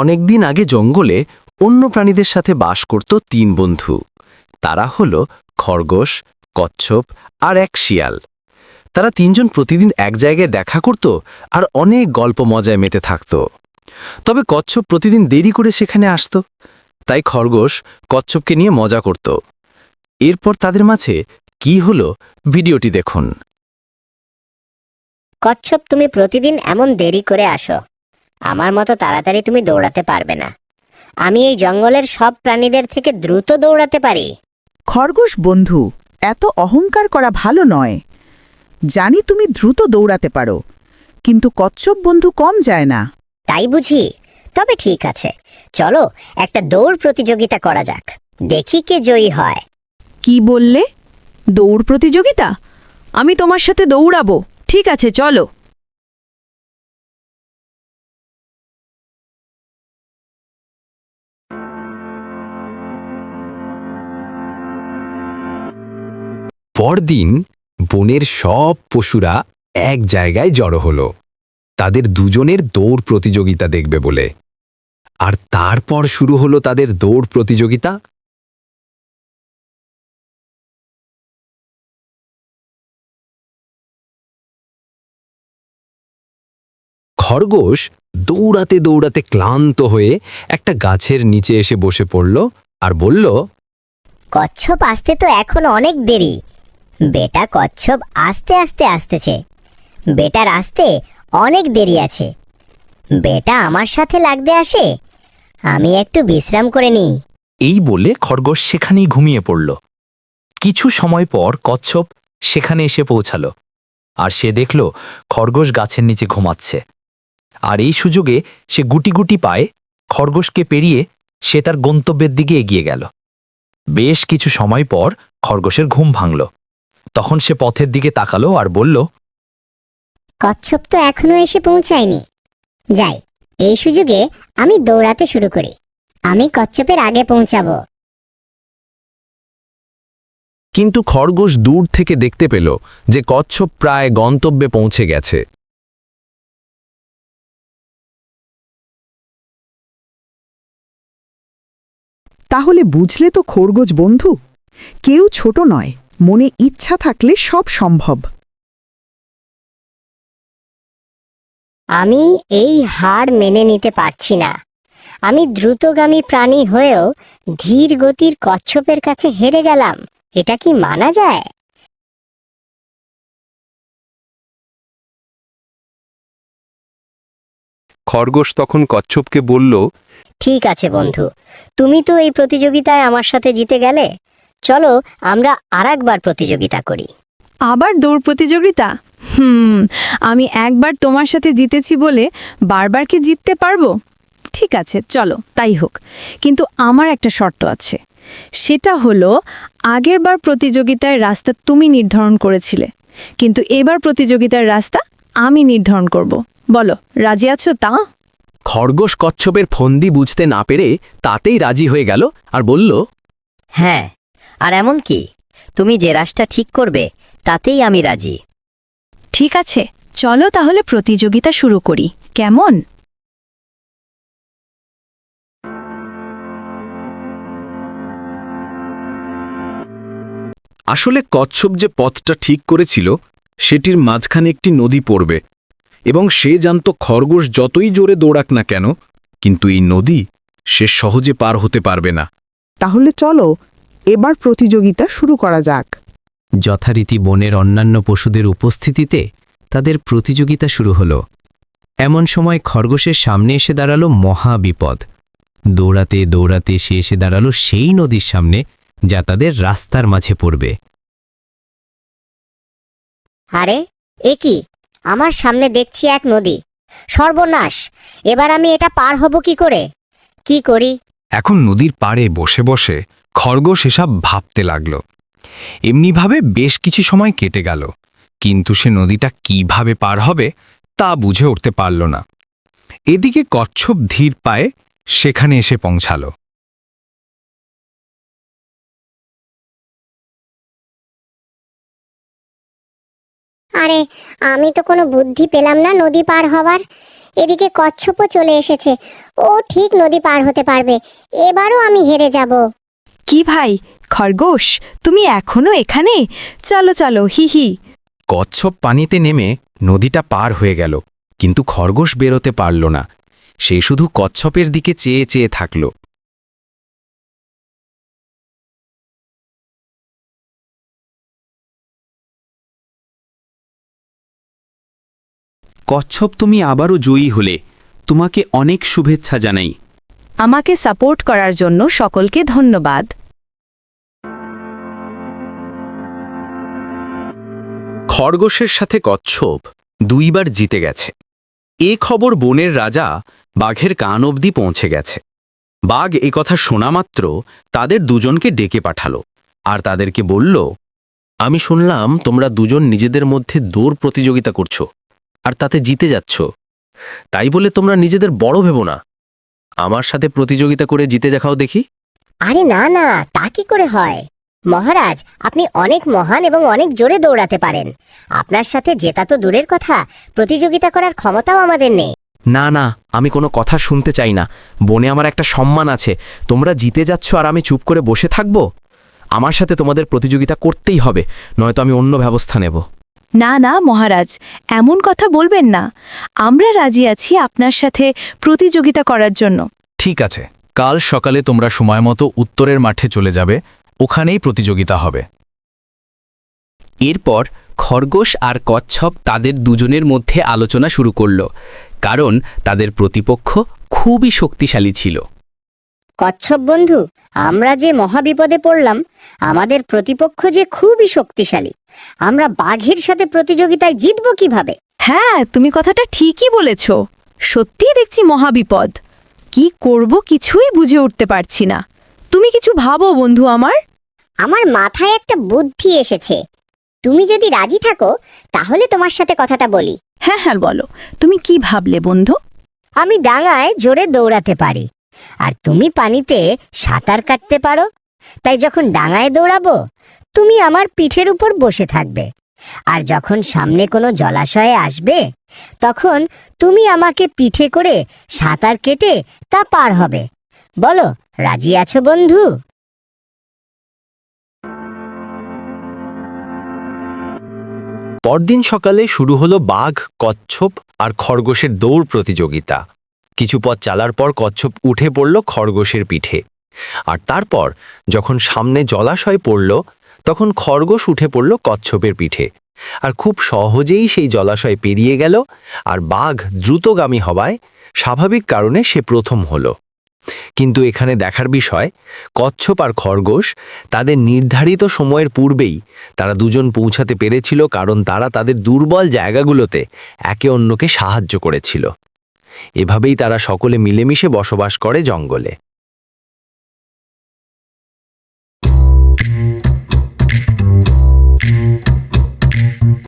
অনেকদিন আগে জঙ্গলে অন্য প্রাণীদের সাথে বাস করত তিন বন্ধু। তারা হল খরগোশ, কচ্ছপ আর এক শিয়াল। তারা তিনজন প্রতিদিন এক জায়গায় দেখা করত আর অনেক গল্প মজায় মেতে থাকত। তবে কচ্ছপ প্রতিদিন দেরি করে সেখানে আসত। তাই খরগোশ কচ্ছপকে নিয়ে মজা করত। এরপর তাদের মাঝে কি হলো ভিডিওটি দেখুন। কচ্ছপ, তুমি প্রতিদিন এমন দেরি করে আসো। আমার মতো তাড়াতাড়ি তুমি দৌড়াতে পারবে না। আমি এই জঙ্গলের সব প্রাণীদের থেকে দ্রুত দৌড়াতে পারি। খরগোশ বন্ধু এত অহংকার করা ভালো নয়। জানি তুমি দ্রুত দৌড়াতে পারো কিন্তু কচ্ছপ বন্ধু কম যায় না। তাই বুঝি? তবে ঠিক আছে। চলো একটা দৌড় প্রতিযোগিতা করা যাক। দেখি কে জয়ী হয়। কি বললে? দৌড় প্রতিযোগিতা? আমি তোমার সাথে দৌড়াবো। ঠিক আছে চলো। পরদিন বনের সব পশুরা এক জায়গায় জড়ো হলো। তাদের দুজনের দৌড় প্রতিযোগিতা দেখবে বলে। আর তারপর শুরু হলো তাদের দৌড় প্রতিযোগিতা। খরগোশ দৌড়াতে দৌড়াতে ক্লান্ত হয়ে একটা গাছের নিচে এসে বসে পড়ল আর বলল, কচ্ছপ আসতে তো এখন অনেক দেরি। বেটা কচ্ছপ আস্তে আস্তে আসতেছে। বেটার আসতে অনেক দেরি আছে। বেটা আমার সাথে লাগতে আসে। আমি একটু বিশ্রাম করে নিই। এই বলে খরগোশ সেখানেই ঘুমিয়ে পড়ল। কিছু সময় পর কচ্ছপ সেখানে এসে পৌঁছালো। আর সে দেখল খরগোশ গাছের নিচে ঘুমাচ্ছে। আর এই সুযোগে সে গুটি গুটি পায়ে খরগোশকে পেরিয়ে সে তার গন্তব্যের দিকে এগিয়ে গেল। বেশ কিছু সময় পর খরগোশের ঘুম ভাঙল। তখন সে পথের দিকে তাকালো আর বলল কচ্ছপ তো এখনও এসে পৌঁছায়নি। যাই এই সুযোগে আমি দৌড়াতে শুরু করি। আমি কচ্ছপের আগে পৌঁছাবো। কিন্তু খরগোশ দূর থেকে দেখতে পেল যে কচ্ছপ প্রায় গন্তব্যে পৌঁছে গেছে। তাহলে বুঝলে তো খরগোশ বন্ধু কেউ ছোট নয়। মনে ইচ্ছা থাকলে সব সম্ভব। আমি এই হার মেনে নিতে পারছি না। আমি দ্রুতগামী প্রাণী হয়েও ধীর গতির কচ্ছপের কাছে হেরে গেলাম। এটা কি মানা যায়? খরগোশ তখন কচ্ছপকে বলল ঠিক আছে বন্ধু। তুমি তো এই প্রতিযোগিতায় আমার সাথে জিতে গেলে? চলো আমরা আর একবার প্রতিযোগিতা করি। আবার দৌড় প্রতিযোগিতা? হুম আমি একবার তোমার সাথে জিতেছি বলে বারবার কি জিততে পারব? ঠিক আছে চলো তাই হোক। কিন্তু আমার একটা শর্ত আছে। সেটা হলো আগেরবার প্রতিযোগিতার রাস্তা তুমি নির্ধারণ করেছিলে। কিন্তু এবার প্রতিযোগিতার রাস্তা আমি নির্ধারণ করব। বলো রাজি আছো তা? খরগোশ কচ্ছপের ফন্দি বুঝতে না পেরে তাতেই রাজি হয়ে গেল আর বলল হ্যাঁ আর এমন কি? তুমি যে রাসটা ঠিক করবে তাতেই আমি রাজি। ঠিক আছে চলো তাহলে প্রতিযোগিতা শুরু করি। কেমন? আসলে কচ্ছপ যে পথটা ঠিক করেছিল সেটির মাঝখানে একটি নদী পড়বে এবং সে জানত খরগোশ যতই জোরে দৌড়াক না কেন কিন্তু এই নদী সে সহজে পার হতে পারবে না। তাহলে চলো এবার প্রতিযোগিতা শুরু করা যাক। যথারীতি বনের অন্যান্য পশুদের উপস্থিতিতে তাদের প্রতিযোগিতা শুরু হল। এমন সময় খরগোশের সামনে এসে দাঁড়াল মহা বিপদ। দৌড়াতে দৌড়াতে সে এসে দাঁড়াল সেই নদীর সামনে যা তাদের রাস্তার মাঝে পড়বে। আরে এ কি? আমার সামনে দেখছি এক নদী। সর্বনাশ! এবার আমি এটা পার হব কি করে? কি করি? এখন নদীর পাড়ে বসে বসে খরগোশ এসব ভাবতে লাগল। এমনিভাবে বেশ কিছু সময় কেটে গেল, কিন্তু সে নদীটা কীভাবে পার হবে তা বুঝে উঠতে পারল না। এদিকে কচ্ছপ ধীর পায়ে সেখানে এসে পৌঁছালো। আরে, আমি তো কোনো বুদ্ধি পেলাম না নদী পার হবার এদিকে কচ্ছপও চলে এসেছে, ও ঠিক নদী পার হতে পারবে, এবারও আমি হেরে যাব। কি ভাই? খরগোশ, তুমি এখনও এখানে? চলো চলো, হি হি। কচ্ছপ পানিতে নেমে নদীটা পার হয়ে গেল, কিন্তু খরগোশ বেরোতে পারল না। সে শুধু কচ্ছপের দিকে চেয়ে চেয়ে থাকল। কচ্ছপ, তুমি আবারও জয়ী হলে। তোমাকে অনেক শুভেচ্ছা জানাই। আমাকে সাপোর্ট করার জন্য সকলকে ধন্যবাদ। খরগোশের সাথে কচ্ছপ দুইবার জিতে গেছে। এ খবর বনের রাজা বাঘের কান অবধি পৌঁছে গেছে। বাঘ এ কথা শোনা মাত্র তাদের দুজনকে ডেকে পাঠালো আর তাদেরকে বলল, আমি শুনলাম তোমরা দুজন নিজেদের মধ্যে দৌড় প্রতিযোগিতা করছ আর তাতে জিতে যাচ্ছ। তাই বলে তোমরা নিজেদের বড় ভেবো না। আমার সাথে প্রতিযোগিতা করে জিতে দেখাও দেখি। আরে না না তা কি করে হয়? মহারাজ আপনি অনেক মহান এবং অনেক জোরে দৌড়াতে পারেন। আপনার সাথে জেতা তো দূরের কথা প্রতিযোগিতা করার ক্ষমতাও আমাদের নেই। না না আমি কোনো কথা শুনতে চাই না। বনে আমার একটা সম্মান আছে। তোমরা জিতে যাচ্ছ আর আমি চুপ করে বসে থাকব? আমার সাথে তোমাদের প্রতিযোগিতা করতেই হবে নয়তো আমি অন্য ব্যবস্থা নেব। না না মহারাজ এমন কথা বলবেন না। আমরা রাজি আছি আপনার সাথে প্রতিযোগিতা করার জন্য। ঠিক আছে কাল সকালে তোমরা সময় মতো উত্তরের মাঠে চলে যাবে ওখানেই প্রতিযোগিতা হবে। এরপর খরগোশ আর কচ্ছপ তাদের দুজনের মধ্যে আলোচনা শুরু করল কারণ তাদের প্রতিপক্ষ খুবই শক্তিশালী ছিল। কচ্ছপ বন্ধু আমরা যে মহাবিপদে পড়লাম আমাদের প্রতিপক্ষ যে খুবই শক্তিশালী। আমরা বাঘের সাথে প্রতিযোগিতায় জিতব কীভাবে? হ্যাঁ তুমি কথাটা ঠিকই বলেছ। সত্যিই দেখছি মহাবিপদ। কি করব কিছুই বুঝে উঠতে পারছি না। তুমি কিছু ভাবো বন্ধু আমার? আমার মাথায় একটা বুদ্ধি এসেছে। তুমি যদি রাজি থাকো তাহলে তোমার সাথে কথাটা বলি। হ্যাঁ হ্যাঁ বলো। তুমি কি ভাবলে বন্ধু? আমি ডাঙায় জোরে দৌড়াতে পারি। আর তুমি পানিতে সাঁতার কাটতে পারো। তাই যখন ডাঙায় দৌড়াবো তুমি আমার পিঠের উপর বসে থাকবে। আর যখন সামনে কোনো জলাশয়ে আসবে, তখন তুমি আমাকে পিঠে করে সাঁতার কেটে তা পার হবে। বলো, রাজি আছো বন্ধু? পরদিন সকালে শুরু হলো বাঘ, কচ্ছপ আর খরগোশের দৌড় প্রতিযোগিতা। কিছু পথ চালার পর কচ্ছপ উঠে পড়ল খরগোশের পিঠে। আর তারপর, যখন সামনে জলাশয় পড়ল তখন খরগোশ উঠে পড়ল কচ্ছপের পিঠে। আর খুব সহজেই সেই জলাশয় পেরিয়ে গেল, আর বাঘ দ্রুতগামী হওয়ায় স্বাভাবিক কারণে সে প্রথম হলো। কিন্তু এখানে দেখার বিষয়, কচ্ছপ আর খরগোশ তাদের নির্ধারিত সময়ের পূর্বেই তারা দুজন পৌঁছাতে পেরেছিল কারণ তারা তাদের দুর্বল জায়গাগুলোতে একে অন্যকে সাহায্য করেছিল। এভাবেই তারা সকলে মিলেমিশে বসবাস করে জঙ্গলে।